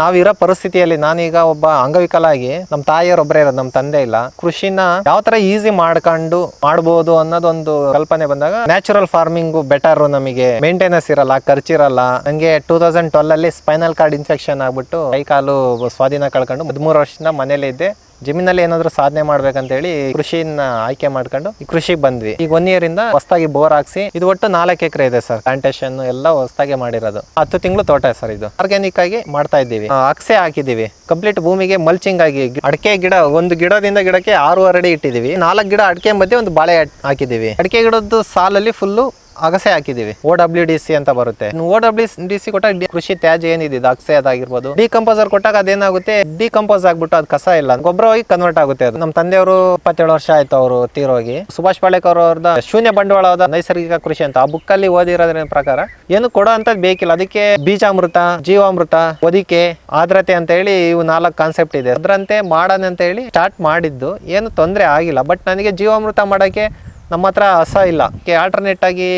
ನಾವಿರೋ ಪರಿಸ್ಥಿತಿಯಲ್ಲಿ ನಾನೀಗ ಒಬ್ಬ ಅಂಗವಿಕಲಾಗಿ ನಮ್ಮ ತಾಯಿಯವರೊಬ್ಬರೇ ಇರೋದು ನಮ್ಮ ತಂದೆ ಇಲ್ಲ. ಕೃಷಿನ ಯಾವ ತರ ಈಸಿ ಮಾಡ್ಕೊಂಡು ಮಾಡ್ಬೋದು ಅನ್ನೋದೊಂದು ಕಲ್ಪನೆ ಬಂದಾಗ ನ್ಯಾಚುರಲ್ ಫಾರ್ಮಿಂಗ್ ಬೆಟರ್ ನಮಗೆ ಮೇಂಟೆನೆನ್ಸ್ ಇರಲ್ಲ ಖರ್ಚಿರಲ್ಲ ನಂಗೆ ಟೂ ತೌಸಂಡ್ ಟ್ವೆಲ್ ಅಲ್ಲಿ ಸ್ಪೈನಲ್ ಕಾರ್ಡ್ ಇನ್ಫೆಕ್ಷನ್ ಆಗ್ಬಿಟ್ಟು ಕೈ ಕಾಲು ಸ್ವಾಧೀನ ಕಳ್ಕೊಂಡು ಹದಿಮೂರು ವರ್ಷದಿಂದ ಮನೇಲಿ ಇದ್ದೆ. ಜಮೀನಲ್ಲಿ ಏನಾದರೂ ಸಾಧನೆ ಮಾಡ್ಬೇಕಂತೇಳಿ ಕೃಷಿನ ಆಯ್ಕೆ ಮಾಡ್ಕೊಂಡು ಈ ಕೃಷಿಗೆ ಬಂದ್ವಿ. ಈಗ ಒನ್ ಇಯರ್ ಇಂದ ಹೊಸದಾಗಿ ಬೋರ್ ಹಾಕ್ಸಿ, ಇದು ಒಟ್ಟು ನಾಲ್ಕು ಎಕರೆ ಇದೆ ಸರ್. ಪ್ಲಾಂಟೇಶನ್ ಎಲ್ಲ ಹೊಸದಾಗಿ ಮಾಡಿರೋದು. ಹತ್ತು ತಿಂಗಳು ತೋಟ ಸರ್ ಇದು. ಆರ್ಗ್ಯಾನಿಕ್ ಆಗಿ ಮಾಡ್ತಾ ಇದ್ದೀವಿ. ಅಕ್ಸೆ ಹಾಕಿದೀವಿ ಕಂಪ್ಲೀಟ್ ಭೂಮಿಗೆ ಮಲ್ಚಿಂಗ್ ಆಗಿ ಅಡಿಕೆ ಗಿಡ, ಒಂದು ಗಿಡದಿಂದ ಗಿಡಕ್ಕೆ ಆರೂವರೆ ಅಡಿ ಇಟ್ಟಿದೀವಿ ನಾಲ್ಕು ಗಿಡ ಅಡಿಕೆ ಮಧ್ಯೆ ಒಂದು ಬಾಳೆ ಹಾಕ್- ಹಾಕಿದೀವಿ ಅಡಿಕೆ ಗಿಡದ್ದು ಸಾಲಲ್ಲಿ ಫುಲ್ಲು ಅಗಸೆ ಹಾಕಿದೀವಿ ಓ ಡಬ್ಲ್ಯೂ ಡಿ ಸಿ ಅಂತ ಬರುತ್ತೆ. ಓ ಡಬ್ಲ್ಯೂ ಡಿ ಸಿ ಕೊಟ್ಟಾಗ ಕೃಷಿ ತ್ಯಾಜ್ಯ ಏನಿದೆ ಅಗಸೆ ಅದಾಗಿರ್ಬೋದು. ಡಿಕಂಪೋಸರ್ ಕೊಟ್ಟಾಗ ಅದೇನಾಗುತ್ತೆ? ಡಿಕಂಪೋಸ್ ಆಗ್ಬಿಟ್ಟು ಅದು ಕಸ ಇಲ್ಲ. ಗೊಬ್ಬರ ಹೋಗಿ ಕನ್ವರ್ಟ್ ಆಗುತ್ತೆ ಅದು. ನಮ್ಮ ತಂದೆಯವರು ಇಪ್ಪತ್ತೇಳು ವರ್ಷ ಆಯ್ತು ಅವರು ತೀರೋಗಿ. ಸುಭಾಷ್ ಪಾಳೇಕರ್ ಅವ್ರದ ಶೂನ್ಯ ಬಂಡವಾಳದ ನೈಸರ್ಗಿಕ ಕೃಷಿ ಅಂತ ಆ ಬುಕ್ ಅಲ್ಲಿ ಓದಿರೋದ್ರ ಪ್ರಕಾರ ಏನು ಕೊಡೋ ಅಂತದ್ ಬೇಕಿಲ್ಲ. ಅದಕ್ಕೆ ಬೀಜಾಮೃತ, ಜೀವಾಮೃತ ಒದಿಕೆ ಆದ್ರತೆ ಅಂತ ಹೇಳಿ ಇವು ನಾಲ್ಕು ಕಾನ್ಸೆಪ್ಟ್ ಇದೆ. ಅದರಂತೆ ಮಾಡೋಣ ಅಂತ ಹೇಳಿ ಸ್ಟಾರ್ಟ್ ಮಾಡಿದ್ದು. ಏನು ತೊಂದರೆ ಆಗಿಲ್ಲ. ಬಟ್ ನನಗೆ ಜೀವಾಮೃತ ಮಾಡೋಕ್ಕೆ ನಮ್ಮ ಹತ್ರ ಹಸ ಇಲ್ಲ. ಆಲ್ಟರ್ನೇಟ್ ಆಗಿ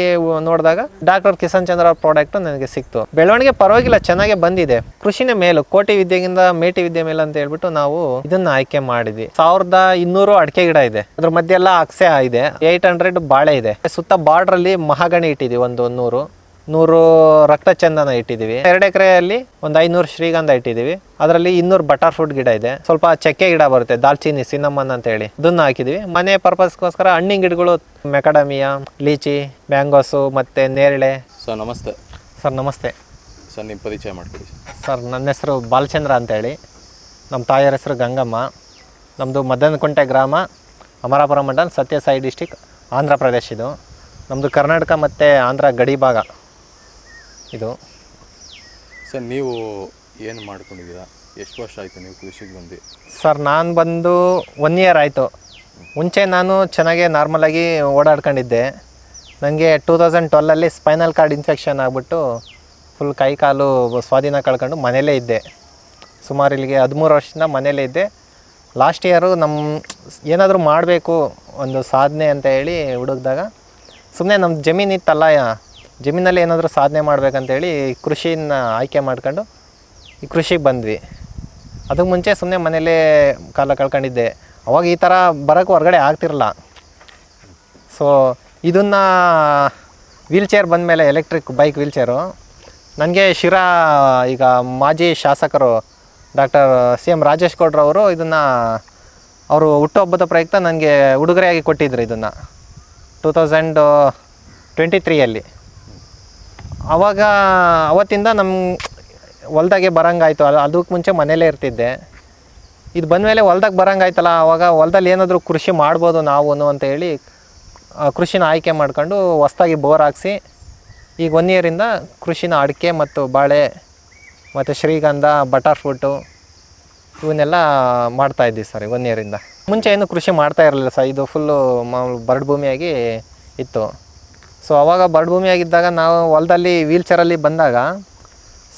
ನೋಡಿದಾಗ ಡಾಕ್ಟರ್ ಕಿಸನ್ ಚಂದ್ರ ಅವ್ರ ಪ್ರಾಡಕ್ಟ್ ನನಗೆ ಸಿಕ್ತು. ಬೆಳವಣಿಗೆ ಪರವಾಗಿಲ್ಲ, ಚೆನ್ನಾಗೇ ಬಂದಿದೆ. ಕೃಷಿನೇ ಮೇಲು, ಕೋಟಿ ವಿದ್ಯೆಗಿಂತ ಮೇಟಿ ವಿದ್ಯೆ ಮೇಲೆ ಅಂತ ಹೇಳ್ಬಿಟ್ಟು ನಾವು ಇದನ್ನ ಆಯ್ಕೆ ಮಾಡಿದ್ವಿ. ಸಾವಿರದ ಇನ್ನೂರು ಅಡಿಕೆ ಗಿಡ ಇದೆ. ಅದ್ರ ಮಧ್ಯೆ ಎಲ್ಲ ಅಕ್ಸೆ ಇದೆ. ಏಯ್ಟ್ ಹಂಡ್ರೆಡ್ ಬಾಳೆ ಇದೆ. ಸುತ್ತ ಬಾರ್ಡರ್ ಅಲ್ಲಿ ಮಹಾಗಣಿ ಇಟ್ಟಿದ್ವಿ, ಒಂದು ನೂರು. ನೂರು ರಕ್ತಚಂದನ ಇಟ್ಟಿದ್ದೀವಿ. ಎರಡು ಎಕರೆಯಲ್ಲಿ ಒಂದು ಐನೂರು ಶ್ರೀಗಂಧ ಇಟ್ಟಿದ್ದೀವಿ. ಅದರಲ್ಲಿ ಇನ್ನೂರು ಬಟರ್ ಫ್ರೂಟ್ ಗಿಡ ಇದೆ. ಸ್ವಲ್ಪ ಚಕ್ಕೆ ಗಿಡ ಬರುತ್ತೆ ದಾಲ್ಚಿನ್ನಿ ಸಿನಮನ್ ಅಂತ ಹೇಳಿ ಅದನ್ನ ಹಾಕಿದೀವಿ ಮನೆ ಪರ್ಪಸ್ಗೋಸ್ಕರ ಹಣ್ಣಿನ ಗಿಡಗಳು ಮೆಕಡಮಿಯಾ ಲೀಚಿ ಮ್ಯಾಂಗೋಸು ಮತ್ತೆ ನೇರಳೆ. ಸರ್ ನಮಸ್ತೆ. ಸರ್ ನಮಸ್ತೆ. ಸರ್ ನಿಮ್ಮ ಪರಿಚಯ ಮಾಡ್ಕೊಳ್ಳಿ. ಸರ್ ನನ್ನ ಹೆಸರು ಬಾಲಚಂದ್ರ ಅಂತೇಳಿ. ನಮ್ಮ ತಾಯಿಯರ ಹೆಸರು ಗಂಗಮ್ಮ. ನಮ್ಮದು ಮದನಕುಂಟೆ ಗ್ರಾಮ ಅಮರಾಪುರ ಮಂಡಲ್ ಸತ್ಯಸಾಯಿ ಡಿಸ್ಟಿಕ್ ಆಂಧ್ರ ಪ್ರದೇಶ ಇದು. ನಮ್ಮದು ಕರ್ನಾಟಕ ಮತ್ತು ಆಂಧ್ರ ಗಡಿ ಭಾಗ. ಇದು. ಸರ್ ನೀವು ಏನು ಮಾಡ್ಕೊಂಡಿದ್ದೀರಾ? ಎಷ್ಟು ವರ್ಷ ಆಯಿತು ನೀವು ಕೃಷಿಗೆ ಬಂದು? ಸರ್ ನಾನು ಬಂದು ಒನ್ ಇಯರ್ ಆಯಿತು. ಮುಂಚೆ ನಾನು ಚೆನ್ನಾಗೆ ನಾರ್ಮಲಾಗಿ ಓಡಾಡ್ಕೊಂಡಿದ್ದೆ. ನನಗೆ ಟೂ ತೌಸಂಡ್ ಟ್ವೆಲ್ಲಲ್ಲಿ ಸ್ಪೈನಲ್ ಕಾರ್ಡ್ ಇನ್ಫೆಕ್ಷನ್ ಆಗಿಬಿಟ್ಟು ಫುಲ್ ಕೈ ಕಾಲು ಸ್ವಾಧೀನ ಕಳ್ಕೊಂಡು ಮನೇಲೇ ಇದ್ದೆ. ಸುಮಾರು ಇಲ್ಲಿಗೆ ಹದಿಮೂರು ವರ್ಷದಿಂದ ಮನೇಲೇ ಇದ್ದೆ. ಲಾಸ್ಟ್ ಇಯರು ನಮ್ಮ ಏನಾದರೂ ಮಾಡಬೇಕು ಒಂದು ಸಾಧನೆ ಅಂತ ಹೇಳಿ ಹುಡುಕ್ದಾಗ ಸುಮ್ಮನೆ ನಮ್ಮ ಜಮೀನು ಇತ್ತಲ್ಲ ಜಮೀನಲ್ಲಿ ಏನಾದರೂ ಸಾಧನೆ ಮಾಡಬೇಕಂತೇಳಿ ಕೃಷಿನ ಆಯ್ಕೆ ಮಾಡ್ಕೊಂಡು ಈ ಕೃಷಿಗೆ ಬಂದ್ವಿ. ಅದಕ್ಕೆ ಮುಂಚೆ ಸುಮ್ಮನೆ ಮನೆಯಲ್ಲೇ ಕಾಲ ಕಳ್ಕೊಂಡಿದ್ದೆ. ಅವಾಗ ಈ ಥರ ಬರೋಕ್ಕೆ ಹೊರಗಡೆ ಆಗ್ತಿರಲ್ಲ ಸೊ ಇದನ್ನು ವೀಲ್ ಚೇರ್ ಬಂದಮೇಲೆ ಎಲೆಕ್ಟ್ರಿಕ್ ಬೈಕ್ ವೀಲ್ ಚೇರು ನನಗೆ ಶಿರಾ, ಈಗ ಮಾಜಿ ಶಾಸಕರು ಡಾಕ್ಟರ್ ಸಿ ಎಂ ರಾಜೇಶ್ ಗೌಡ್ರವರು ಇದನ್ನು ಅವರು ಹುಟ್ಟುಹಬ್ಬದ ಪ್ರಯುಕ್ತ ನನಗೆ ಉಡುಗೊರೆಯಾಗಿ ಕೊಟ್ಟಿದ್ದರು ಇದನ್ನು. ಟೂ ತೌಸಂಡ್ ಟ್ವೆಂಟಿ ತ್ರೀಯಲ್ಲಿ ಆವಾಗ ಅವತ್ತಿಂದ ನಮ್ಮ ಹೊಲ್ದಾಗೆ ಬರಂಗಾಯ್ತು. ಅದು ಅದಕ್ಕೆ ಮುಂಚೆ ಮನೇಲೇ ಇರ್ತಿದ್ದೆ. ಇದು ಬಂದಮೇಲೆ ಹೊಲ್ದಾಗ ಬರಂಗಾಯ್ತಲ್ಲ, ಅವಾಗ ಹೊಲ್ದಲ್ಲಿ ಏನಾದರೂ ಕೃಷಿ ಮಾಡ್ಬೋದು ನಾವು ಅಂತ ಹೇಳಿ ಕೃಷಿನ ಆಯ್ಕೆ ಮಾಡ್ಕೊಂಡು ಹೊಸ್ದಾಗಿ ಬೋರ್ ಹಾಕ್ಸಿ, ಈಗ ಒನ್ ಇಯರಿಂದ ಕೃಷಿನ ಅಡಿಕೆ ಮತ್ತು ಬಾಳೆ ಮತ್ತು ಶ್ರೀಗಂಧ, ಬಟರ್ ಫ್ರೂಟು ಇವನ್ನೆಲ್ಲ ಮಾಡ್ತಾ ಇದ್ದೀವಿ ಸರ್ ಒನ್ ಇಯರಿಂದ ಮುಂಚೆ ಏನು ಕೃಷಿ ಮಾಡ್ತಾ ಇರಲಿಲ್ಲ ಸರ್. ಇದು ಫುಲ್ಲು ಮಾಮೂಲು ಬರಡು ಭೂಮಿಯಾಗಿ ಇತ್ತು. ಸೊ ಅವಾಗ ಬರಡು ಭೂಮಿಯಾಗಿದ್ದಾಗ ನಾವು ಹೊಲದಲ್ಲಿ ವೀಲ್ ಚೇರಲ್ಲಿ ಬಂದಾಗ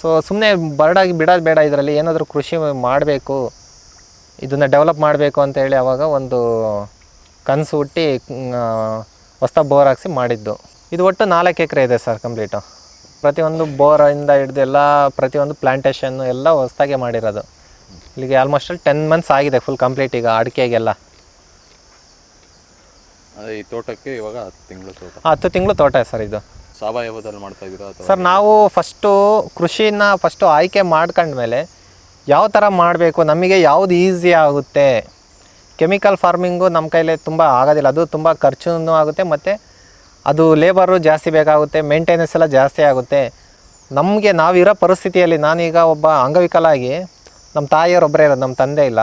ಸೊ ಸುಮ್ಮನೆ ಬರಡಾಗಿ ಬಿಡೋದು ಬೇಡ ಇದರಲ್ಲಿ, ಏನಾದರೂ ಕೃಷಿ ಮಾಡಬೇಕು, ಇದನ್ನು ಡೆವಲಪ್ ಮಾಡಬೇಕು ಅಂತ ಹೇಳಿ ಅವಾಗ ಒಂದು ಕನಸು ಹುಟ್ಟಿ ಹೊಸ ಬೋರ್ ಹಾಕ್ಸಿ ಮಾಡಿದ್ದು. ಇದು ಒಟ್ಟು ನಾಲ್ಕು ಎಕರೆ ಇದೆ ಸರ್ ಕಂಪ್ಲೀಟು ಪ್ರತಿಯೊಂದು ಬೋರಿಂದ ಹಿಡಿದು ಎಲ್ಲ, ಪ್ರತಿಯೊಂದು ಪ್ಲ್ಯಾಂಟೇಷನ್ನು ಎಲ್ಲ ಹೊಸ್ದಾಗೆ ಮಾಡಿರೋದು. ಇಲ್ಲಿಗೆ ಆಲ್ಮೋಸ್ಟ್ ಟೆನ್ ಮಂತ್ಸ್ ಆಗಿದೆ ಫುಲ್ ಕಂಪ್ಲೀಟ್ ಈಗ, ಅಡಿಕೆಗೆಲ್ಲ. ಈ ತೋಟಕ್ಕೆ ಇವಾಗ ಹತ್ತು ತಿಂಗಳು ತೋಟ. ಹತ್ತು ತಿಂಗಳು ತೋಟ ಸರ್ ಇದು. ಸಾವಯವದಲ್ಲಿ ಮಾಡ್ತಾ ಇದ್ದೀರಾ ಅಥವಾ? ಸರ್ ನಾವು ಫಸ್ಟು ಕೃಷಿನ ಫಸ್ಟು ಆಯ್ಕೆ ಮಾಡ್ಕೊಂಡ್ಮೇಲೆ ಯಾವ ಥರ ಮಾಡಬೇಕು ನಮಗೆ ಯಾವುದು ಈಸಿ ಆಗುತ್ತೆ? ಕೆಮಿಕಲ್ ಫಾರ್ಮಿಂಗು ನಮ್ಮ ಕೈಲಿ ತುಂಬ ಆಗೋದಿಲ್ಲ. ಅದು ತುಂಬ ಖರ್ಚು ಆಗುತ್ತೆ ಮತ್ತು ಅದು ಲೇಬರು ಜಾಸ್ತಿ ಬೇಕಾಗುತ್ತೆ ಮೇಂಟೆನೆನ್ಸ್ ಎಲ್ಲ ಜಾಸ್ತಿ ಆಗುತ್ತೆ. ನಮಗೆ ನಾವಿರೋ ಪರಿಸ್ಥಿತಿಯಲ್ಲಿ ನಾನೀಗ ಒಬ್ಬ ಅಂಗವಿಕಲಾಗಿ ನಮ್ಮ ತಾಯಿಯವ್ರು ಒಬ್ಬರೇ ಇರೋದು ನಮ್ಮ ತಂದೆ ಇಲ್ಲ.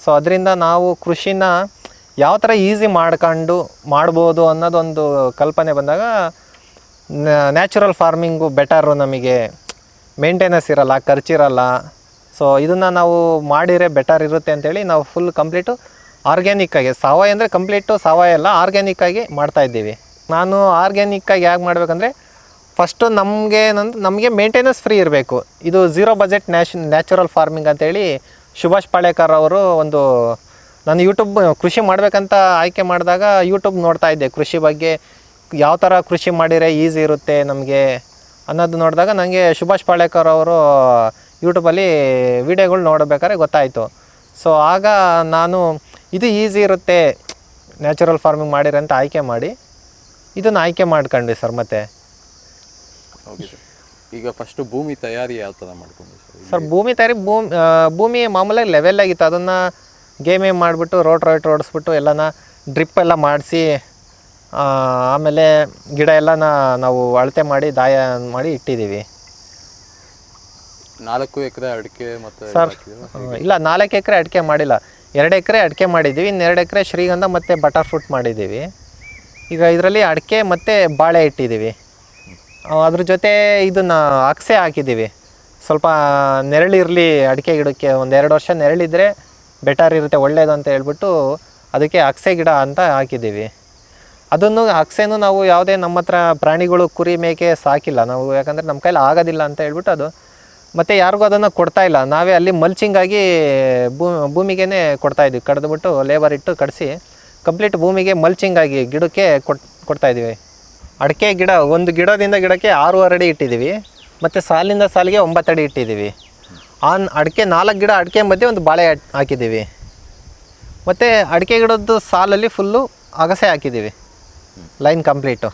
ಸೊ ಅದರಿಂದ ನಾವು ಕೃಷಿನ ಯಾವ ಥರ ಈಸಿ ಮಾಡ್ಕೊಂಡು ಮಾಡ್ಬೋದು ಅನ್ನೋದೊಂದು ಕಲ್ಪನೆ ಬಂದಾಗ ನ್ಯಾಚುರಲ್ ಫಾರ್ಮಿಂಗು ಬೆಟರು ನಮಗೆ ಮೇಂಟೆನೆನ್ಸ್ ಇರಲ್ಲ, ಖರ್ಚಿರಲ್ಲ. ಸೊ ಇದನ್ನು ನಾವು ಮಾಡಿದರೆ ಬೆಟರ್ ಇರುತ್ತೆ ಅಂತೇಳಿ ನಾವು ಫುಲ್ ಕಂಪ್ಲೀಟು ಆರ್ಗ್ಯಾನಿಕ್ಕಾಗಿ ಸಾವಯ ಅಂದರೆ ಕಂಪ್ಲೀಟು ಸಾವಯ ಎಲ್ಲ ಆರ್ಗ್ಯಾನಿಕ್ಕಾಗಿ ಮಾಡ್ತಾ ಇದ್ದೀವಿ. ನಾನು ಆರ್ಗ್ಯಾನಿಕ್ಕಾಗಿ ಹೇಗೆ ಮಾಡಬೇಕಂದ್ರೆ ಫಸ್ಟು ನಮಗೆ ನಂದು, ನಮಗೆ ಮೇಂಟೆನೆನ್ಸ್ ಫ್ರೀ ಇರಬೇಕು. ಇದು ಝೀರೋ ಬಜೆಟ್ ನ್ಯಾಶ್ ನ್ಯಾಚುರಲ್ ಫಾರ್ಮಿಂಗ್ ಅಂತೇಳಿ ಸುಭಾಷ್ ಪಾಳೇಕರ್ ಅವರು ಒಂದು ನಾನು ಯೂಟ್ಯೂಬ್ ಕೃಷಿ ಮಾಡಬೇಕಂತ ಆಯ್ಕೆ ಮಾಡಿದಾಗ ಯೂಟ್ಯೂಬ್ ನೋಡ್ತಾ ಇದ್ದೆ. ಕೃಷಿ ಬಗ್ಗೆ ಯಾವ ಥರ ಕೃಷಿ ಮಾಡಿದರೆ ಈಸಿ ಇರುತ್ತೆ ನಮಗೆ ಅನ್ನೋದು ನೋಡಿದಾಗ ನನಗೆ ಸುಭಾಷ್ ಪಾಳೇಕರ್ ಅವರು ಯೂಟ್ಯೂಬಲ್ಲಿ ವಿಡಿಯೋಗಳು ನೋಡಬೇಕಾದ್ರೆ ಗೊತ್ತಾಯಿತು. ಸೊ ಆಗ ನಾನು ಇದು ಈಸಿ ಇರುತ್ತೆ ನ್ಯಾಚುರಲ್ ಫಾರ್ಮಿಂಗ್ ಮಾಡಿರಿ ಅಂತ ಆಯ್ಕೆ ಮಾಡಿ ಇದನ್ನು ಆಯ್ಕೆ ಮಾಡ್ಕೊಂಡ್ವಿ ಸರ್ ಮತ್ತೆ. ಓಕೆ ಸರ್ ಈಗ ಫಸ್ಟು ಭೂಮಿ ತಯಾರಿ ಯಾವ ಥರ ಮಾಡ್ಕೊಂಡ್ರಿ ಸರ್ ಭೂಮಿ ತಯಾರಿ ಭೂಮಿ ಭೂಮಿ ಮಾಮೂಲಾಗಿ ಲೆವೆಲ್ ಆಗಿತ್ತು. ಅದನ್ನು ಗೇಮೇ ಮಾಡಿಬಿಟ್ಟು ರೋಡ್ ರೋಟ್ ಓಡಿಸ್ಬಿಟ್ಟು ಎಲ್ಲನ ಡ್ರಿಪ್ ಎಲ್ಲ ಮಾಡಿಸಿ ಆಮೇಲೆ ಗಿಡ ಎಲ್ಲನ ನಾವು ಅಳತೆ ಮಾಡಿ ದಾಯ ಮಾಡಿ ಇಟ್ಟಿದ್ದೀವಿ. ನಾಲ್ಕು ಎಕರೆ ಅಡಿಕೆ ಮತ್ತು ಸರ್ ಇಲ್ಲ ನಾಲ್ಕು ಎಕರೆ ಅಡಿಕೆ ಮಾಡಿಲ್ಲ. ಎರಡು ಎಕರೆ ಅಡಿಕೆ ಮಾಡಿದ್ದೀವಿ ಇನ್ನೆರಡು ಎಕರೆ ಶ್ರೀಗಂಧ ಮತ್ತು ಬಟರ್ ಫ್ರೂಟ್ ಮಾಡಿದ್ದೀವಿ. ಈಗ ಇದರಲ್ಲಿ ಅಡಿಕೆ ಮತ್ತು ಬಾಳೆ ಇಟ್ಟಿದ್ದೀವಿ. ಅದ್ರ ಜೊತೆ ಇದನ್ನು ಅಕ್ಸೆ ಹಾಕಿದ್ದೀವಿ. ಸ್ವಲ್ಪ ನೆರಳಿರಲಿ ಅಡಿಕೆ ಗಿಡಕ್ಕೆ ಒಂದು ಎರಡು ವರ್ಷ ನೆರಳಿದ್ರೆ ಬೆಟರ್ ಇರುತ್ತೆ, ಒಳ್ಳೇದು ಅಂತ ಹೇಳ್ಬಿಟ್ಟು ಅದಕ್ಕೆ ಅಕ್ಸೆ ಗಿಡ ಅಂತ ಹಾಕಿದ್ದೀವಿ. ಅದನ್ನು ಅಕ್ಸೆನೂ ನಾವು ಯಾವುದೇ ನಮ್ಮ ಹತ್ರ ಪ್ರಾಣಿಗಳು ಕುರಿ ಮೇಕೆ ಸಾಕಿಲ್ಲ. ನಾವು ಯಾಕಂದರೆ ನಮ್ಮ ಕೈಲಿ ಆಗೋದಿಲ್ಲ ಅಂತ ಹೇಳ್ಬಿಟ್ಟು ಅದು ಮತ್ತು ಯಾರಿಗೂ ಅದನ್ನು ಕೊಡ್ತಾ ಇಲ್ಲ. ನಾವೇ ಅಲ್ಲಿ ಮಲ್ಚಿಂಗಾಗಿ ಭೂ ಭೂಮಿಗೆ ಕೊಡ್ತಾ ಇದ್ದೀವಿ ಕಡ್ದುಬಿಟ್ಟು ಲೇಬರ್ ಇಟ್ಟು ಕಡಿಸಿ ಕಂಪ್ಲೀಟ್ ಭೂಮಿಗೆ ಮಲ್ಚಿಂಗಾಗಿ ಗಿಡಕ್ಕೆ ಕೊಡ್ತಾ ಇದ್ದೀವಿ. ಅಡಿಕೆ ಗಿಡ, ಒಂದು ಗಿಡದಿಂದ ಗಿಡಕ್ಕೆ ಆರೂವರೆ ಅಡಿ ಇಟ್ಟಿದ್ದೀವಿ. ಮತ್ತು ಸಾಲಿಂದ ಸಾಲಿಗೆ ಒಂಬತ್ತು ಅಡಿ ಇಟ್ಟಿದ್ದೀವಿ. ಆ ಅಡಿಕೆ ನಾಲ್ಕು ಗಿಡ ಅಡಿಕೆ ಮಧ್ಯೆ ಒಂದು ಬಾಳೆ ಹಾಕ್- ಹಾಕಿದ್ದೀವಿ. ಮತ್ತು ಅಡಿಕೆ ಗಿಡದ್ದು ಸಾಲಲ್ಲಿ ಫುಲ್ಲು ಅಗಸೆ ಹಾಕಿದ್ದೀವಿ. Line complete.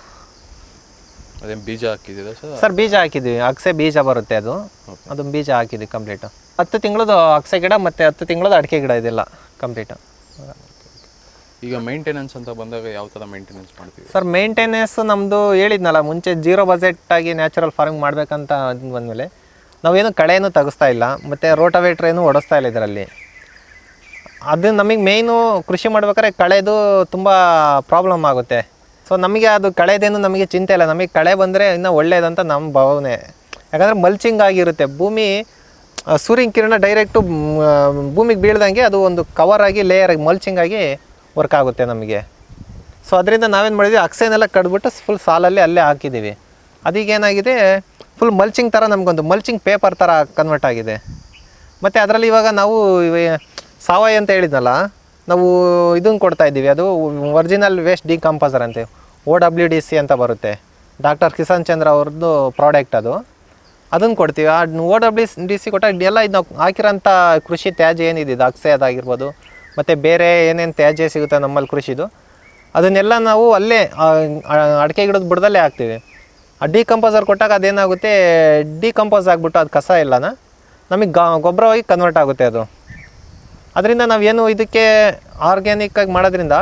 ಅದೇ ಬೀಜ ಹಾಕಿದ್ದೀರಾ ಸರ್? ಸರ್ ಬೀಜ ಹಾಕಿದ್ದೀವಿ. ಅಗಸೆ ಬೀಜ ಬರುತ್ತೆ ಅದು. ಅದು ಬೀಜ ಹಾಕಿದ್ವಿ ಕಂಪ್ಲೀಟು. ಹತ್ತು ತಿಂಗಳದು ಅಗಸೆ ಗಿಡ ಮತ್ತು ಹತ್ತು ತಿಂಗಳದ್ದು ಅಡಿಕೆ ಗಿಡ ಇದೆಲ್ಲ ಕಂಪ್ಲೀಟು. ಈಗ ಮೇಂಟೆನೆನ್ಸ್ ಅಂತ ಬಂದಾಗ ಯಾವ ಥರ ಮೇಂಟೆನೆನ್ಸ್ ಮಾಡ್ತೀವಿ? ಸರ್ ಮೇಂಟೆನೆನ್ಸ್ ನಮ್ಮದು ಹೇಳಿದ್ನಲ್ಲ ಮುಂಚೆ ಜೀರೋ ಬಜೆಟ್ ಆಗಿ ನ್ಯಾಚುರಲ್ ಫಾರ್ಮಿಂಗ್ ಮಾಡಬೇಕಂತ ಬಂದಮೇಲೆ ನಾವೇನು ಕಳೆಯನ್ನು ತೆಗಿಸ್ತಾ ಇಲ್ಲ, ಮತ್ತು ರೋಟವೇಟ್ರ್ ಏನು ಓಡಿಸ್ತಾ ಇಲ್ಲ ಇದರಲ್ಲಿ. ಅದು ನಮಗೆ ಮೇಯ್ನು ಕೃಷಿ ಮಾಡ್ಬೇಕಾದ್ರೆ ಕಳೆದು ತುಂಬ ಪ್ರಾಬ್ಲಮ್ ಆಗುತ್ತೆ. ಸೊ ನಮಗೆ ಅದು ಕಳೆದೇನು ನಮಗೆ ಚಿಂತೆ ಇಲ್ಲ. ನಮಗೆ ಕಳೆ ಬಂದರೆ ಇನ್ನೂ ಒಳ್ಳೆಯದಂತ ನಮ್ಮ ಭಾವನೆ. ಯಾಕಂದರೆ ಮಲ್ಚಿಂಗ್ ಆಗಿರುತ್ತೆ. ಭೂಮಿ ಸೂರ್ಯನ ಕಿರಣ ಡೈರೆಕ್ಟು ಭೂಮಿಗೆ ಬೀಳ್ದಂಗೆ ಅದು ಒಂದು ಕವರ್ ಆಗಿ ಲೇಯರ್ ಮಲ್ಚಿಂಗ್ ಆಗಿ ವರ್ಕ್ ಆಗುತ್ತೆ ನಮಗೆ. ಸೊ ಅದರಿಂದ ನಾವೇನು ಮಾಡಿದ್ವಿ? ಅಕ್ಸೆನೆಲ್ಲ ಕಡ್ಬಿಟ್ಟು ಫುಲ್ ಸಾಲಲ್ಲಿ ಅಲ್ಲೇ ಹಾಕಿದ್ದೀವಿ ಅದೀಗೇನಾಗಿದೆ? ಫುಲ್ ಮಲ್ಚಿಂಗ್ ಥರ ನಮಗೊಂದು ಮಲ್ಚಿಂಗ್ ಪೇಪರ್ ಥರ ಕನ್ವರ್ಟ್ ಆಗಿದೆ. ಮತ್ತು ಅದರಲ್ಲಿ ಇವಾಗ ನಾವು ಸಾವಯ ಅಂತ ಹೇಳಿದ್ನಲ್ಲ, ನಾವು ಇದನ್ನು ಕೊಡ್ತಾ ಇದ್ದೀವಿ. ಅದು ಒರಿಜಿನಲ್ ವೇಸ್ಟ್ ಡಿಕಂಪೋಸರ್ ಅಂತ ಓ ಡಬ್ಲ್ಯೂ ಡಿ ಸಿ ಅಂತ ಬರುತ್ತೆ. ಡಾಕ್ಟರ್ ಕಿಸಾನ್ ಚಂದ್ರ ಅವ್ರದ್ದು ಪ್ರಾಡಕ್ಟ್ ಅದು. ಅದನ್ನು ಕೊಡ್ತೀವಿ. ಆ ಓ ಡಬ್ಲ್ಯೂ ಡಿ ಸಿ ಕೊಟ್ಟಾಗ ಎಲ್ಲ ಇದು ನಾವು ಹಾಕಿರೋಂಥ ಕೃಷಿ ತ್ಯಾಜ್ಯ ಏನಿದೆ? ಅಕ್ಸೆ ಅದಾಗಿರ್ಬೋದು, ಮತ್ತು ಬೇರೆ ಏನೇನು ತ್ಯಾಜ್ಯ ಸಿಗುತ್ತೆ ನಮ್ಮಲ್ಲಿ ಕೃಷಿದು, ಅದನ್ನೆಲ್ಲ ನಾವು ಅಲ್ಲೇ ಅಡಿಕೆ ಗಿಡದ ಬುಡದಲ್ಲೇ ಹಾಕ್ತೀವಿ. ಆ ಡಿಕಂಪೋಸರ್ ಕೊಟ್ಟಾಗ ಅದೇನಾಗುತ್ತೆ? ಡಿಕಂಪೋಸ್ ಆಗಿಬಿಟ್ಟು ಅದು ಕಸ ಇಲ್ಲನ? ನಮಗೆ ಗೊಬ್ಬರವಾಗಿ ಕನ್ವರ್ಟ್ ಆಗುತ್ತೆ ಅದು. ಅದರಿಂದ ನಾವೇನು ಇದಕ್ಕೆ ಆರ್ಗ್ಯಾನಿಕ್ ಆಗಿ ಮಾಡೋದ್ರಿಂದ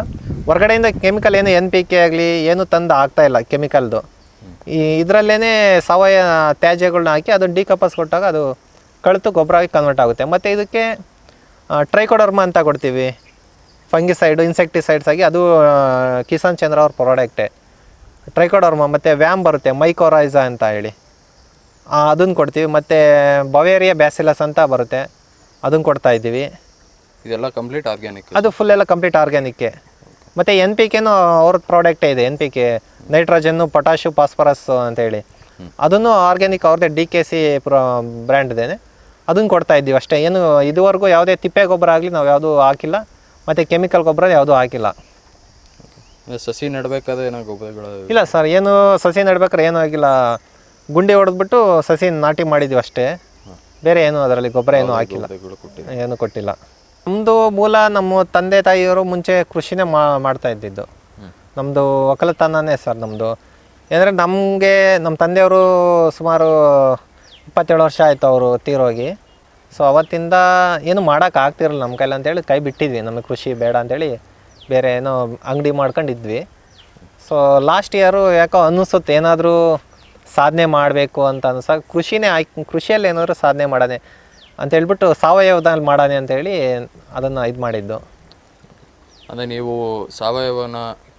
ಹೊರಗಡೆಯಿಂದ ಕೆಮಿಕಲ್ ಏನು ಎನ್ ಪಿ ಕೆ ಆಗಲಿ, ಏನು ತಂದು ಇಲ್ಲ ಕೆಮಿಕಲ್ದು ಈ ಇದರಲ್ಲೇ ಸಾವಯವ ತ್ಯಾಜ್ಯಗಳನ್ನ ಹಾಕಿ ಅದು ಡಿಕಂಪೋಸ್ ಕೊಟ್ಟಾಗ ಅದು ಕಳೆತು ಗೊಬ್ಬರವಾಗಿ ಕನ್ವರ್ಟ್ ಆಗುತ್ತೆ. ಮತ್ತು ಇದಕ್ಕೆ ಟ್ರೈಕೋಡರ್ಮ ಅಂತ ಕೊಡ್ತೀವಿ. ಫಂಗಿಸೈಡು ಇನ್ಸೆಕ್ಟಿಸೈಡ್ಸ್ ಆಗಿ ಅದು ಕಿಸಾನ್ ಚಂದ್ರ ಅವ್ರ ಪ್ರಾಡಕ್ಟೇ. ಟ್ರೈಕೋಡರ್ಮ ಮತ್ತು ವ್ಯಾಮ್ ಬರುತ್ತೆ ಮೈಕೋರೈಸಾ ಅಂತ ಹೇಳಿ. ಅದನ್ನು ಕೊಡ್ತೀವಿ. ಮತ್ತು ಬವೇರಿಯಾ ಬ್ಯಾಸಿಲಸ್ ಅಂತ ಬರುತ್ತೆ. ಅದನ್ನು ಕೊಡ್ತಾ ಇದ್ದೀವಿ. ಇದೆಲ್ಲ ಕಂಪ್ಲೀಟ್ ಆರ್ಗ್ಯಾನಿಕ್ ಅದು ಫುಲ್ ಎಲ್ಲ ಕಂಪ್ಲೀಟ್ ಆರ್ಗ್ಯಾನಿಕ್ಕೆ ಮತ್ತು ಎನ್ ಪಿ ಕೆನೂ ಅವ್ರ ಪ್ರಾಡಕ್ಟೇ ಇದೆ. N P K nitrogen potash phosphorus ಅಂತೇಳಿ ಅದನ್ನು ಆರ್ಗ್ಯಾನಿಕ್ ಅವ್ರದ್ದೇ ಡಿ ಕೆ ಸಿ ಪ್ರ ಬ್ರ್ಯಾಂಡ್ದೇನೆ ಅದನ್ನು ಕೊಡ್ತಾ ಇದ್ದೀವಿ ಅಷ್ಟೇ. ಏನು ಇದುವರೆಗೂ ಯಾವುದೇ ತಿಪ್ಪೆ ಗೊಬ್ಬರ ಆಗಲಿ ನಾವು ಯಾವುದೂ ಹಾಕಿಲ್ಲ. ಮತ್ತು ಕೆಮಿಕಲ್ ಗೊಬ್ಬರ ಯಾವುದೂ ಹಾಕಿಲ್ಲ. ಸಸಿ ನೆಡಬೇಕಾದ್ರೆ ಏನೋ ಗೊಬ್ಬರಗಳು ಇಲ್ಲ ಸರ್ ಏನು ಸಸಿ ನೆಡ್ಬೇಕಾದ್ರೆ ಏನೂ ಆಗಿಲ್ಲ. ಗುಂಡಿ ಹೊಡೆದ್ಬಿಟ್ಟು ಸಸಿ ನಾಟಿ ಮಾಡಿದ್ವಿ ಅಷ್ಟೇ. ಬೇರೆ ಏನು ಅದರಲ್ಲಿ ಗೊಬ್ಬರ ಏನೂ ಹಾಕಿಲ್ಲ. ಏನು ಕೊಟ್ಟಿಲ್ಲ. ನಮ್ಮದು ಮೂಲ ನಮ್ಮ ತಂದೆ ತಾಯಿಯವರು ಮುಂಚೆ ಕೃಷಿನೇ ಮಾ ಮಾಡ್ತಾ ಇದ್ದಿದ್ದು. ನಮ್ಮದು ಒಕ್ಕಲತನನೇ ಸರ್ ನಮ್ಮದು ಏನಂದರೆ ನಮಗೆ ನಮ್ಮ ತಂದೆಯವರು ಸುಮಾರು ಇಪ್ಪತ್ತೇಳು ವರ್ಷ ಆಯಿತು ಅವರು ತೀರೋಗಿ. ಸೊ ಅವತ್ತಿಂದ ಏನು ಮಾಡೋಕ್ಕಾಗ್ತಿರಲ್ಲ ನಮ್ಮ ಕೈಲಿ ಅಂತೇಳಿ ಕೈ ಬಿಟ್ಟಿದ್ವಿ. ನಮಗೆ ಕೃಷಿ ಬೇಡ ಅಂತೇಳಿ ಬೇರೆ ಏನೋ ಅಂಗಡಿ ಮಾಡ್ಕೊಂಡಿದ್ವಿ. ಸೊ ಲಾಸ್ಟ್ ಇಯರು ಯಾಕೋ ಅನ್ನಿಸುತ್ತೆ ಏನಾದರೂ ಸಾಧನೆ ಮಾಡಬೇಕು ಅಂತ ಅನ್ಸ ಕೃಷಿನೇ ಆಯ್ಕೆ ಕೃಷಿಯಲ್ಲಿ ಏನಾದರೂ ಸಾಧನೆ ಮಾಡೋಣ ಅಂತ ಹೇಳ್ಬಿಟ್ಟು ಸಾವಯವದಲ್ಲಿ ಮಾಡೋಣ ಅಂತೇಳಿ ಅದನ್ನು ಇದು ಮಾಡಿದ್ದು. ಅಂದರೆ ನೀವು ಸಾವಯವನ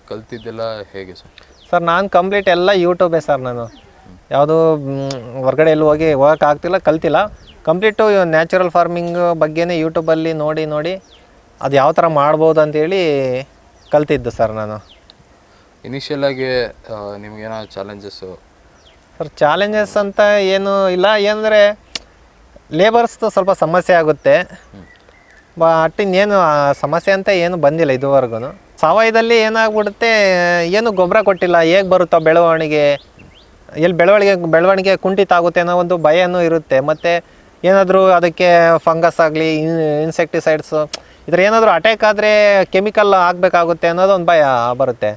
ಕಲ್ತಿದ್ದೆಲ್ಲ ಹೇಗೆ ಸರ್? ಸರ್ ನಾನು ಕಂಪ್ಲೀಟ್ ಎಲ್ಲ ಯೂಟ್ಯೂಬೇ ಸರ್ ನಾನು. ಯಾವುದು ಹೊರಗಡೆ ಎಲ್ಲೂ ಹೋಗಿ ಹೋಗೋಕ್ಕಾಗ್ತಿಲ್ಲ ಕಲ್ತಿಲ್ಲ. ಕಂಪ್ಲೀಟು ನ್ಯಾಚುರಲ್ ಫಾರ್ಮಿಂಗ್ ಬಗ್ಗೆನೇ ಯೂಟ್ಯೂಬಲ್ಲಿ ನೋಡಿ ನೋಡಿ ಅದು ಯಾವ ಥರ ಮಾಡ್ಬೋದು ಅಂತೇಳಿ ಕಲ್ತಿದ್ದು ಸರ್ ನಾನು. ಇನಿಷಿಯಲ್ ಆಗಿ ನಿಮ್ಗೇನೋ ಚಾಲೆಂಜಸ್ಸು ಸರ್ ಚಾಲೆಂಜಸ್ ಅಂತ ಏನು ಇಲ್ಲ. ಏನಂದರೆ ಲೇಬರ್ಸ್ದು ಸ್ವಲ್ಪ ಸಮಸ್ಯೆ ಆಗುತ್ತೆ. ಬಟ್ ಇನ್ನೇನು ಆ ಸಮಸ್ಯೆ ಅಂತ ಏನು ಬಂದಿಲ್ಲ ಇದುವರೆಗೂ ಸಾವಯವದಲ್ಲಿ ಏನಾಗ್ಬಿಡುತ್ತೆ ಏನು ಗೊಬ್ಬರ ಕೊಟ್ಟಿಲ್ಲ. ಹೇಗೆ ಬರುತ್ತೋ ಬೆಳವಣಿಗೆ ಎಲ್ಲಿ ಬೆಳವಣಿಗೆ ಬೆಳವಣಿಗೆ ಕುಂಠಿತ ಆಗುತ್ತೆ ಅನ್ನೋ ಒಂದು ಭಯನೂ ಇರುತ್ತೆ. ಮತ್ತು ಏನಾದರೂ ಅದಕ್ಕೆ ಫಂಗಸ್ ಆಗಲಿ ಇನ್ಸೆಕ್ಟಿಸೈಡ್ಸು ಇದ್ರ ಏನಾದರೂ ಅಟ್ಯಾಕ್ ಆದರೆ ಕೆಮಿಕಲ್ ಆಗಬೇಕಾಗುತ್ತೆ ಅನ್ನೋದು ಒಂದು ಭಯ ಬರುತ್ತೆ.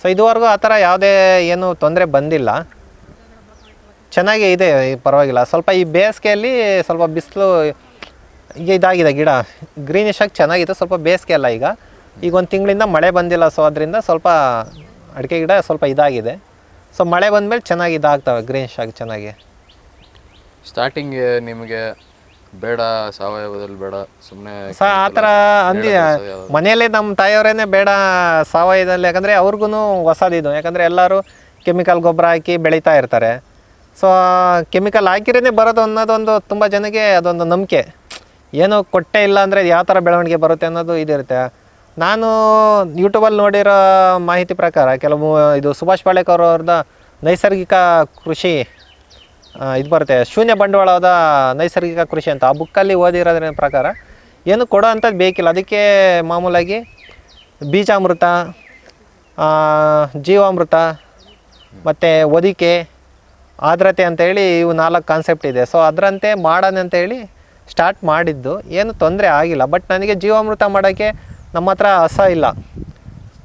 ಸೊ ಇದುವರೆಗೂ ಆ ಥರ ಯಾವುದೇ ಏನು ತೊಂದರೆ ಬಂದಿಲ್ಲ. ಚೆನ್ನಾಗೇ ಇದೆ ಪರವಾಗಿಲ್ಲ. ಸ್ವಲ್ಪ ಈ ಬೇಸಿಗೆಯಲ್ಲಿ ಸ್ವಲ್ಪ ಬಿಸಿಲು ಇದಾಗಿದೆ ಗಿಡ. ಗ್ರೀನಿಶ್ ಆಗಿ ಚೆನ್ನಾಗಿದೆ, ಸ್ವಲ್ಪ ಬೇಸಿಗೆ ಅಲ್ಲ ಈಗ. ಈಗ ಒಂದು ತಿಂಗಳಿಂದ ಮಳೆ ಬಂದಿಲ್ಲ ಸೊ ಅದರಿಂದ ಸ್ವಲ್ಪ ಅಡಿಕೆ ಗಿಡ ಸ್ವಲ್ಪ ಇದಾಗಿದೆ. ಸೊ ಮಳೆ ಬಂದಮೇಲೆ ಚೆನ್ನಾಗಿ ಇದಾಗ್ತವೆ ಗ್ರೀನಿಶ್ ಆಗಿ ಚೆನ್ನಾಗಿ. ಸ್ಟಾರ್ಟಿಂಗ್ ನಿಮಗೆ ಬೇಡ ಸಾವಯವದಲ್ಲಿ ಬೇಡ ಸುಮ್ಮನೆ ಸ ಆ ಥರ ಅಂದಿ ಮನೆಯಲ್ಲೇ ನಮ್ಮ ತಾಯಿಯವರೇನೆ ಬೇಡ ಸಾವಯವದಲ್ಲಿ ಯಾಕಂದರೆ ಅವ್ರಿಗೂ ಹೊಸದಿದು. ಯಾಕಂದರೆ ಎಲ್ಲರೂ ಕೆಮಿಕಲ್ ಗೊಬ್ಬರ ಹಾಕಿ ಬೆಳೀತಾ ಇರ್ತಾರೆ. ಸೊ ಕೆಮಿಕಲ್ ಹಾಕಿರೇ ಬರೋದು ಅನ್ನೋದೊಂದು ತುಂಬ ಜನಕ್ಕೆ ಅದೊಂದು ನಂಬಿಕೆ. ಏನೋ ಕೊಟ್ಟೆ ಇಲ್ಲ ಅಂದರೆ ಯಾವ ಥರ ಬೆಳವಣಿಗೆ ಬರುತ್ತೆ ಅನ್ನೋದು ಇದಿರುತ್ತೆ. ನಾನು ಯೂಟ್ಯೂಬಲ್ಲಿ ನೋಡಿರೋ ಮಾಹಿತಿ ಪ್ರಕಾರ ಕೆಲವು ಇದು ಸುಭಾಷ್ ಪಾಳೇಕರ್ ಅವ್ರದ್ದು ನೈಸರ್ಗಿಕ ಕೃಷಿ ಇದು ಬರುತ್ತೆ. ಶೂನ್ಯ ಬಂಡವಾಳದ ನೈಸರ್ಗಿಕ ಕೃಷಿ ಅಂತ. ಆ ಬುಕ್ಕಲ್ಲಿ ಓದಿರೋದ್ರ ಪ್ರಕಾರ, ಏನು ಕೊಡೋ ಅಂಥದ್ದು ಬೇಕಿಲ್ಲ. ಅದಕ್ಕೆ ಮಾಮೂಲಾಗಿ ಬೀಜಾಮೃತ ಜೀವಾಮೃತ, ಮತ್ತು ಒದಿಕೆ ಆದ್ರತೆ ಅಂತೇಳಿ ಇವು ನಾಲ್ಕು ಕಾನ್ಸೆಪ್ಟ್ ಇದೆ. ಸೊ ಅದರಂತೆ ಮಾಡೋಣ ಅಂತೇಳಿ ಸ್ಟಾರ್ಟ್ ಮಾಡಿದ್ದು. ಏನು ತೊಂದರೆ ಆಗಿಲ್ಲ. ಬಟ್ ನನಗೆ ಜೀವಾಮೃತ ಮಾಡೋಕ್ಕೆ ನಮ್ಮ ಹತ್ರ ಹಸ ಇಲ್ಲ.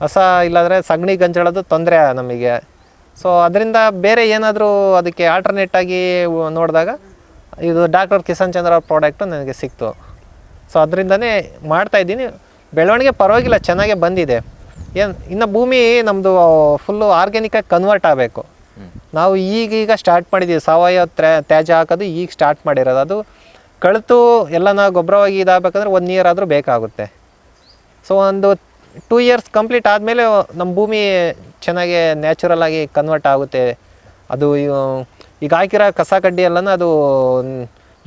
ಹಸ ಇಲ್ಲಾಂದರೆ ಸಗಣಿ ಗಂಜಳದು ತೊಂದರೆ ನಮಗೆ. ಸೊ ಅದರಿಂದ ಬೇರೆ ಏನಾದರೂ ಅದಕ್ಕೆ ಆಲ್ಟರ್ನೇಟ್ ಆಗಿ ನೋಡಿದಾಗ ಇದು ಡಾಕ್ಟರ್ ಕಿಸನ್ ಚಂದ್ರ ಅವ್ರ ಪ್ರಾಡಕ್ಟು ನನಗೆ ಸಿಕ್ತು. ಸೊ ಅದರಿಂದನೇ ಮಾಡ್ತಾಯಿದ್ದೀನಿ ಬೆಳವಣಿಗೆ ಪರವಾಗಿಲ್ಲ, ಚೆನ್ನಾಗೇ ಬಂದಿದೆ. ಏನು, ಇನ್ನು ಭೂಮಿ ನಮ್ಮದು ಫುಲ್ಲು ಆರ್ಗ್ಯಾನಿಕಾಗಿ ಕನ್ವರ್ಟ್ ಆಗಬೇಕು. ನಾವು ಈಗೀಗ ಸ್ಟಾರ್ಟ್ ಮಾಡಿದ್ದೀವಿ ಸಾವಯವ ತ್ಯಾಜ್ಯ ಹಾಕೋದು ಈಗ ಸ್ಟಾರ್ಟ್ ಮಾಡಿರೋದು. ಅದು ಕಳೆತು ಎಲ್ಲನ ಗೊಬ್ಬರವಾಗಿ ಇದಾಗಬೇಕಂದ್ರೆ ಒಂದು ಇಯರ್ ಆದರೂ ಬೇಕಾಗುತ್ತೆ. ಸೊ ಒಂದು ಟೂ ಇಯರ್ಸ್ ಕಂಪ್ಲೀಟ್ ಆದಮೇಲೆ ನಮ್ಮ ಭೂಮಿ ಚೆನ್ನಾಗಿ ನ್ಯಾಚುರಲ್ ಆಗಿ ಕನ್ವರ್ಟ್ ಆಗುತ್ತೆ. ಅದು ಈಗ ಹಾಕಿರೋ ಕಸ ಕಡ್ಡಿ ಎಲ್ಲನೂ ಅದು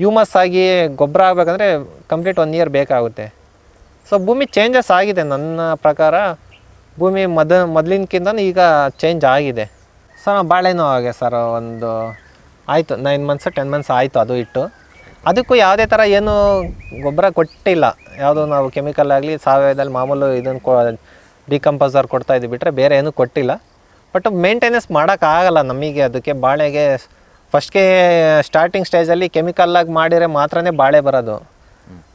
ಹ್ಯೂಮಸ್ ಆಗಿ ಗೊಬ್ಬರ ಆಗಬೇಕಂದ್ರೆ ಕಂಪ್ಲೀಟ್ ಒನ್ ಇಯರ್ ಬೇಕಾಗುತ್ತೆ. ಸೊ ಭೂಮಿ ಚೇಂಜಸ್ ಆಗಿದೆ ನನ್ನ ಪ್ರಕಾರ. ಭೂಮಿ ಮದ ಮೊದಲಿನಕ್ಕಿಂತ ಈಗ ಚೇಂಜ್ ಆಗಿದೆ. ಸರ್ ನಾವು ಬಾಳೆನೂ ಹಾಗೆ ಸರ್ ಒಂದು ಆಯಿತು ನೈನ್ ಮಂತ್ಸ್ ಟೆನ್ ಮಂತ್ಸ್ ಆಯಿತು ಅದು ಇಟ್ಟು. ಅದಕ್ಕೂ ಯಾವುದೇ ಥರ ಏನು ಗೊಬ್ಬರ ಕೊಟ್ಟಿಲ್ಲ. ಯಾವುದೋ ನಾವು ಕೆಮಿಕಲ್ ಆಗಲಿ, ಸಾವಯವದಲ್ಲಿ ಮಾಮೂಲು ಇದನ್ನು ಕೊ ಡಿಕಂಪೋಸರ್ ಕೊಡ್ತಾ ಇದ್ದು ಬಿಟ್ಟರೆ ಬೇರೆ ಏನೂ ಕೊಟ್ಟಿಲ್ಲ. ಬಟ್ ಮೇಂಟೆನೆನ್ಸ್ ಮಾಡೋಕ್ಕಾಗಲ್ಲ ನಮಗೆ ಅದಕ್ಕೆ ಬಾಳೆಗೆ ಫಸ್ಟ್ಗೆ ಸ್ಟಾರ್ಟಿಂಗ್ ಸ್ಟೇಜಲ್ಲಿ ಕೆಮಿಕಲ್ಲಾಗಿ ಮಾಡಿದರೆ ಮಾತ್ರನೇ ಬಾಳೆ ಬರೋದು.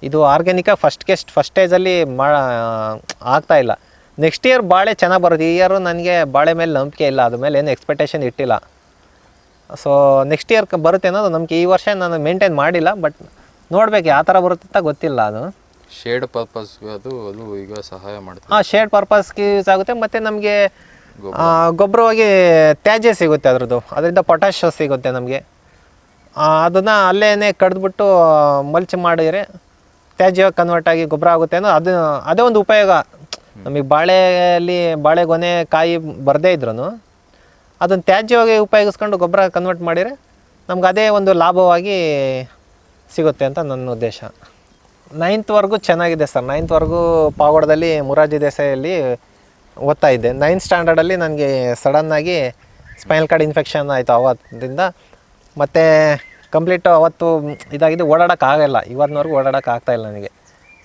ಇದು ಆರ್ಗ್ಯಾನಿಕ ಫಸ್ಟ್ಗೆ ಫಸ್ಟ್ ಸ್ಟೇಜಲ್ಲಿ ಮಾ, ಆಗ್ತಾ ಇಲ್ಲ. ನೆಕ್ಸ್ಟ್ ಇಯರ್ ಬಾಳೆ ಚೆನ್ನಾಗಿ ಬರೋದು. ಈ ಇಯರು ನನಗೆ ಬಾಳೆ ಮೇಲೆ ನಂಬಿಕೆ ಇಲ್ಲ. ಅದ್ರ ಮೇಲೆ ಏನು ಎಕ್ಸ್ಪೆಕ್ಟೇಷನ್ ಇಟ್ಟಿಲ್ಲ. ಸೊ ನೆಕ್ಸ್ಟ್ ಇಯರ್ ಬರುತ್ತೆ ಅನ್ನೋದು ನಮಗೆ ಈ ವರ್ಷ ನಾನು ಮೇಂಟೈನ್ ಮಾಡಿಲ್ಲ. ಬಟ್ ನೋಡ್ಬೇಕು ಯಾವ ಥರ ಬರುತ್ತೆ ಅಂತ ಗೊತ್ತಿಲ್ಲ ಅದು. ಶೇಡ್ ಪರ್ಪಸ್ ಅದು ಅದು ಈಗ ಸಹಾಯ ಮಾಡುತ್ತೆ ಹಾಂ ಶೇಡ್ ಪರ್ಪಸ್ಗೆ ಯೂಸ್ ಆಗುತ್ತೆ ಮತ್ತು ನಮಗೆ ಗೊಬ್ಬರವಾಗಿ ತ್ಯಾಜ್ಯ ಸಿಗುತ್ತೆ ಅದರದ್ದು. ಅದರಿಂದ ಪೊಟ್ಯಾಶ್ ಸಿಗುತ್ತೆ ನಮಗೆ. ಅದನ್ನು ಅಲ್ಲೇನೆ ಕಡ್ದ್ಬಿಟ್ಟು ಮಲ್ಚ್ ಮಾಡಿದರೆ ತ್ಯಾಜ್ಯ ಕನ್ವರ್ಟ್ ಆಗಿ ಗೊಬ್ಬರ ಆಗುತ್ತೆ ಅನ್ನೋ ಅದು ಅದೇ ಒಂದು ಉಪಯೋಗ. ನಮಗೆ ಬಾಳೆಯಲ್ಲಿ ಬಾಳೆಗೊನೆ ಕಾಯಿ ಬರದೇ ಇದ್ರೂ ಅದನ್ನು ತ್ಯಾಜ್ಯವಾಗಿ ಉಪಯೋಗಿಸ್ಕೊಂಡು ಗೊಬ್ಬರ ಕನ್ವರ್ಟ್ ಮಾಡಿದರೆ ನಮ್ಗೆ ಅದೇ ಒಂದು ಲಾಭವಾಗಿ ಸಿಗುತ್ತೆ ಅಂತ ನನ್ನ ಉದ್ದೇಶ. ನೈನ್ತ್ವರೆಗೂ ಚೆನ್ನಾಗಿದೆ ಸರ್. ನೈನ್ತ್ವರೆಗೂ ಪಾವಗಡದಲ್ಲಿ ಮುರಾಜಿ ದೇಸಾಯಲ್ಲಿ ಓದ್ತಾ ಇದ್ದೆ. ನೈನ್ತ್ ಸ್ಟ್ಯಾಂಡರ್ಡಲ್ಲಿ ನನಗೆ ಸಡನ್ನಾಗಿ ಸ್ಪೈನಲ್ ಕಾರ್ಡ್ ಇನ್ಫೆಕ್ಷನ್ ಆಯಿತು ಅವತ್ತಿಂದ ಮತ್ತು ಕಂಪ್ಲೀಟ್ ಅವತ್ತು ಇದಾಗಿದೆ ಓಡಾಡೋಕ್ಕಾಗಲ್ಲ ಇವತ್ತಿನವರೆಗೂ ಓಡಾಡೋಕೆ ಆಗ್ತಾಯಿಲ್ಲ ನನಗೆ.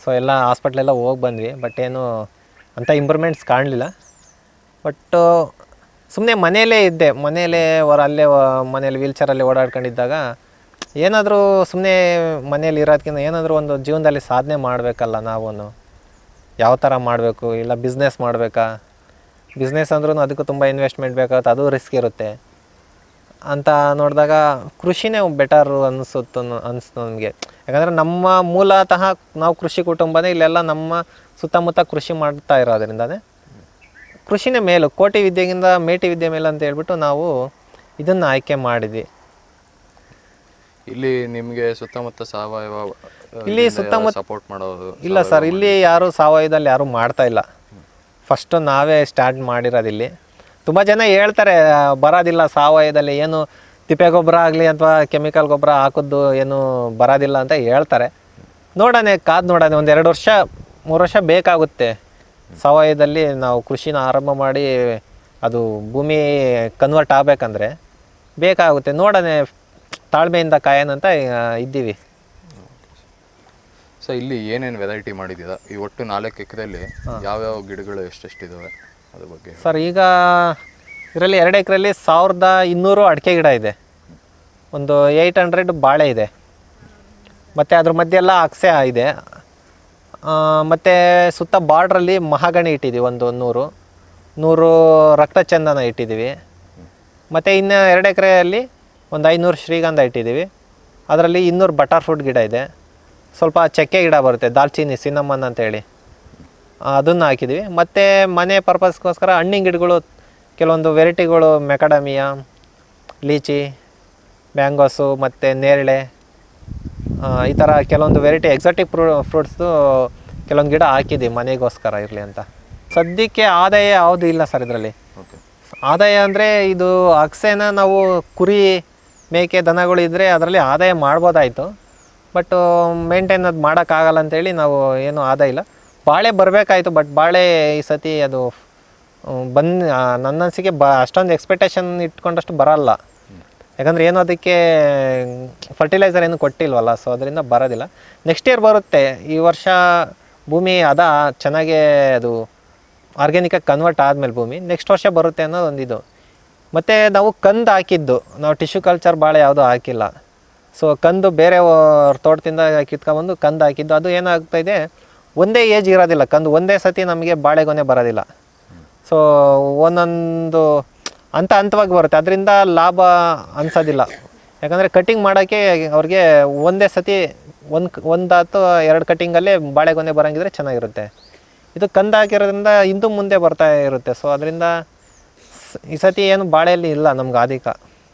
ಸೊ ಎಲ್ಲ ಹಾಸ್ಪಿಟ್ಲೆಲ್ಲ ಹೋಗಿ ಬಂದ್ವಿ. ಬಟ್ ಏನು ಅಂಥ ಇಂಪ್ರೂವ್ಮೆಂಟ್ಸ್ ಕಾಣಲಿಲ್ಲ. ಬಟ್ಟು ಸುಮ್ಮನೆ ಮನೆಯಲ್ಲೇ ಇದ್ದೆ. ಮನೆಯಲ್ಲೇ ಹೊರ ಅಲ್ಲೇ, ಮನೇಲಿ ವೀಲ್ಚರಲ್ಲಿ ಓಡಾಡ್ಕೊಂಡಿದ್ದಾಗ ಏನಾದರೂ ಸುಮ್ಮನೆ ಮನೆಯಲ್ಲಿ ಇರೋದಕ್ಕಿಂತ ಏನಾದರೂ ಒಂದು ಜೀವನದಲ್ಲಿ ಸಾಧನೆ ಮಾಡಬೇಕಲ್ಲ ನಾವು ಯಾವ ಥರ ಮಾಡಬೇಕು? ಇಲ್ಲ ಬಿಸ್ನೆಸ್ ಮಾಡಬೇಕಾ? ಬಿಸ್ನೆಸ್ ಅಂದ್ರೂ ಅದಕ್ಕೂ ತುಂಬ ಇನ್ವೆಸ್ಟ್ಮೆಂಟ್ ಬೇಕಾಗುತ್ತೆ, ಅದು ರಿಸ್ಕ್ ಇರುತ್ತೆ. ಅಂತ ನೋಡಿದಾಗ ಕೃಷಿನೇ ಬೆಟರ್ ಅನಿಸುತ್ತೆ ಅನಿಸ್ತು ನನಗೆ. ಯಾಕಂದರೆ ನಮ್ಮ ಮೂಲತಃ ನಾವು ಕೃಷಿ ಕುಟುಂಬನೇ ಇಲ್ಲೆಲ್ಲ ನಮ್ಮ ಸುತ್ತಮುತ್ತ ಕೃಷಿ ಮಾಡ್ತಾ ಇರೋದ್ರಿಂದನೇ ಕೃಷಿನೇ ಮೇಲು. ಕೋಟಿ ವಿದ್ಯೆಗಿಂತ ಮೇಟಿ ವಿದ್ಯೆ ಮೇಲೆ ಅಂತ ಹೇಳ್ಬಿಟ್ಟು ನಾವು ಇದನ್ನು ಆಯ್ಕೆ ಮಾಡಿದ್ವಿ. ಇಲ್ಲಿ ನಿಮಗೆ ಸುತ್ತಮುತ್ತ ಸಾವಯವ ಇಲ್ಲಿ ಸುತ್ತಮುತ್ತ- ಸಪೋರ್ಟ್ ಮಾಡೋದು ಇಲ್ಲ ಸರ್ ಇಲ್ಲಿ ಯಾರು ಸಾವಯವದಲ್ಲಿ ಯಾರು ಮಾಡ್ತಾ ಇಲ್ಲ. ಫಸ್ಟು ನಾವೇ ಸ್ಟಾರ್ಟ್ ಮಾಡಿರೋದು ಇಲ್ಲಿ. ತುಂಬ ಜನ ಹೇಳ್ತಾರೆ ಬರೋದಿಲ್ಲ ಸಾವಯವದಲ್ಲಿ ಏನು ತಿಪ್ಪೆ ಗೊಬ್ಬರ ಆಗಲಿ ಅಥವಾ ಕೆಮಿಕಲ್ ಗೊಬ್ಬರ ಹಾಕೋದು ಏನು ಬರೋದಿಲ್ಲ ಅಂತ ಹೇಳ್ತಾರೆ. ನೋಡೋಣ ಕಾದು ನೋಡೋಣ ಒಂದು ಎರಡು ವರ್ಷ ಮೂರು ವರ್ಷ ಬೇಕಾಗುತ್ತೆ. ಸಾವಯವದಲ್ಲಿ ನಾವು ಕೃಷಿನ ಆರಂಭ ಮಾಡಿ ಅದು ಭೂಮಿ ಕನ್ವರ್ಟ್ ಆಗಬೇಕಂದ್ರೆ ಬೇಕಾಗುತ್ತೆ. ನೋಡೋಣ ತಾಳ್ಮೆಯಿಂದ ಕಾಯನ್ ಅಂತ ಆ, ಇದ್ದೀವಿ. ಸೊ ಇಲ್ಲಿ ಏನೇನು ವೆರೈಟಿ ಮಾಡಿದ್ದೀರಾ? ಈ ಒಟ್ಟು ನಾಲ್ಕು ಎಕರೆಯಲ್ಲಿ ಯಾವ್ಯಾವ ಗಿಡಗಳು ಎಷ್ಟೆಷ್ಟಿದಾವೆ? ಅದ್ರ ಬಗ್ಗೆ ಸರ್ ಈಗ ಇದರಲ್ಲಿ ಎರಡು ಎಕರೆಯಲ್ಲಿ ಸಾವಿರದ ಇನ್ನೂರು ಅಡಿಕೆ ಗಿಡ ಇದೆ. ಒಂದು ಏಯ್ಟ್ ಹಂಡ್ರೆಡ್ ಬಾಳೆ ಇದೆ. ಮತ್ತು ಅದ್ರ ಮಧ್ಯೆ ಎಲ್ಲ ಅಕ್ಸೆ ಇದೆ. ಮತ್ತು ಸುತ್ತ ಬಾರ್ಡ್ರಲ್ಲಿ ಮಹಾಗಣಿ ಇಟ್ಟಿದ್ದೀವಿ ಒಂದು ನೂರು. ನೂರು ರಕ್ತಚಂದನ ಇಟ್ಟಿದ್ದೀವಿ. ಮತ್ತು ಇನ್ನು ಎರಡು ಎಕರೆಯಲ್ಲಿ ಒಂದು ಐನೂರು ಶ್ರೀಗಂಧ ಇಟ್ಟಿದ್ದೀವಿ. ಅದರಲ್ಲಿ ಇನ್ನೂರು ಬಟರ್ ಫ್ರೂಟ್ ಗಿಡ ಇದೆ. ಸ್ವಲ್ಪ ಚಕ್ಕೆ ಗಿಡ ಬರುತ್ತೆ ದಾಲ್ಚಿನ್ನಿ ಸಿನಮ್ಮನ್ ಅಂತೇಳಿ. ಅದನ್ನು ಹಾಕಿದ್ದೀವಿ. ಮತ್ತು ಮನೆ ಪರ್ಪಸ್ಗೋಸ್ಕರ ಹಣ್ಣಿನ ಗಿಡಗಳು ಕೆಲವೊಂದು ವೆರೈಟಿಗಳು ಮೆಕಡಮಿಯಾ ಲೀಚಿ ಮ್ಯಾಂಗೋಸು ಮತ್ತು ನೇರಳೆ ಈ ಥರ ಕೆಲವೊಂದು ವೆರೈಟಿ ಎಕ್ಸಾಟಿಕ್ ಫ್ರೂ ಫ್ರೂಟ್ಸ್ದು ಕೆಲವೊಂದು ಗಿಡ ಹಾಕಿದ್ದೀವಿ ಮನೆಗೋಸ್ಕರ ಇರಲಿ ಅಂತ. ಸದ್ಯಕ್ಕೆ ಆದಾಯ ಯಾವುದು ಇಲ್ಲ ಸರ್ ಇದರಲ್ಲಿ. ಆದಾಯ ಅಂದರೆ ಇದು ಅಕ್ಸೆನ ನಾವು ಕುರಿ ಮೇಕೆ ದನಗಳು ಇದ್ದರೆ ಅದರಲ್ಲಿ ಆದಾಯ ಮಾಡ್ಬೋದಾಯಿತು. ಬಟ್ ಮೇಂಟೈನ್ ಅದು ಮಾಡೋಕ್ಕಾಗಲ್ಲ ಅಂತೇಳಿ ನಾವು ಏನು ಆದಾಯ ಇಲ್ಲ. ಬಾಳೆ ಬರಬೇಕಾಯ್ತು ಬಟ್ ಬಾಳೆ ಈ ಸತಿ ಅದು ಬಂದು ನನ್ನ ಅನಿಸಿಕೆ ಬ, ಅಷ್ಟೊಂದು ಎಕ್ಸ್ಪೆಕ್ಟೇಷನ್ ಇಟ್ಕೊಂಡಷ್ಟು ಬರಲ್ಲ. ಯಾಕಂದರೆ ಏನು ಅದಕ್ಕೆ ಫರ್ಟಿಲೈಸರ್ ಏನು ಕೊಟ್ಟಿಲ್ವಲ್ಲ ಸೊ ಅದರಿಂದ ಬರೋದಿಲ್ಲ. ನೆಕ್ಸ್ಟ್ ಇಯರ್ ಬರುತ್ತೆ. ಈ ವರ್ಷ ಭೂಮಿ ಅದ, ಚೆನ್ನಾಗೇ ಅದು ಆರ್ಗ್ಯಾನಿಕಾಗಿ ಕನ್ವರ್ಟ್ ಆದಮೇಲೆ ಭೂಮಿ. ನೆಕ್ಸ್ಟ್ ವರ್ಷ ಬರುತ್ತೆ ಅನ್ನೋದು ಒಂದಿದು ಮತ್ತು ನಾವು ಕಂದು ಹಾಕಿದ್ದು. ನಾವು ಟಿಶ್ಯೂ ಕಲ್ಚರ್ ಭಾಳ ಯಾವುದೂ ಹಾಕಿಲ್ಲ. ಸೊ ಕಂದು ಬೇರೆ ತೋಟದಿಂದ ಕಿತ್ಕೊಂಡ್ಬಂದು ಕಂದು ಹಾಕಿದ್ದು. ಅದು ಏನಾಗ್ತಾಯಿದೆ ಒಂದೇ ಏಜ್ ಇರೋದಿಲ್ಲ. ಕಂದು ಒಂದೇ ಸತಿ ನಮಗೆ ಬಾಳೆಗೊನೆ ಬರೋದಿಲ್ಲ. ಸೊ ಒಂದೊಂದು ಹಂತ ಹಂತವಾಗಿ ಬರುತ್ತೆ. ಅದರಿಂದ ಲಾಭ ಅನ್ಸೋದಿಲ್ಲ. ಯಾಕಂದರೆ ಕಟಿಂಗ್ ಮಾಡೋಕ್ಕೆ ಅವ್ರಿಗೆ ಒಂದೇ ಸತಿ ಒಂದು ಒಂದು ಅಥವಾ ಎರಡು ಕಟಿಂಗಲ್ಲೇ ಬಾಳೆಗೊನೆ ಬರೋಂಗಿದ್ರೆ ಚೆನ್ನಾಗಿರುತ್ತೆ. ಇದು ಕಂದು ಹಾಕಿರೋದ್ರಿಂದ ಹಿಂದೂ ಮುಂದೆ ಬರ್ತಾ ಇರುತ್ತೆ. ಸೊ ಅದರಿಂದ ಈ ಸತಿ ಏನು ಬಾಳೆಯಲ್ಲಿ ಇಲ್ಲ ನಮ್ಗೆ ಆದಿಕ.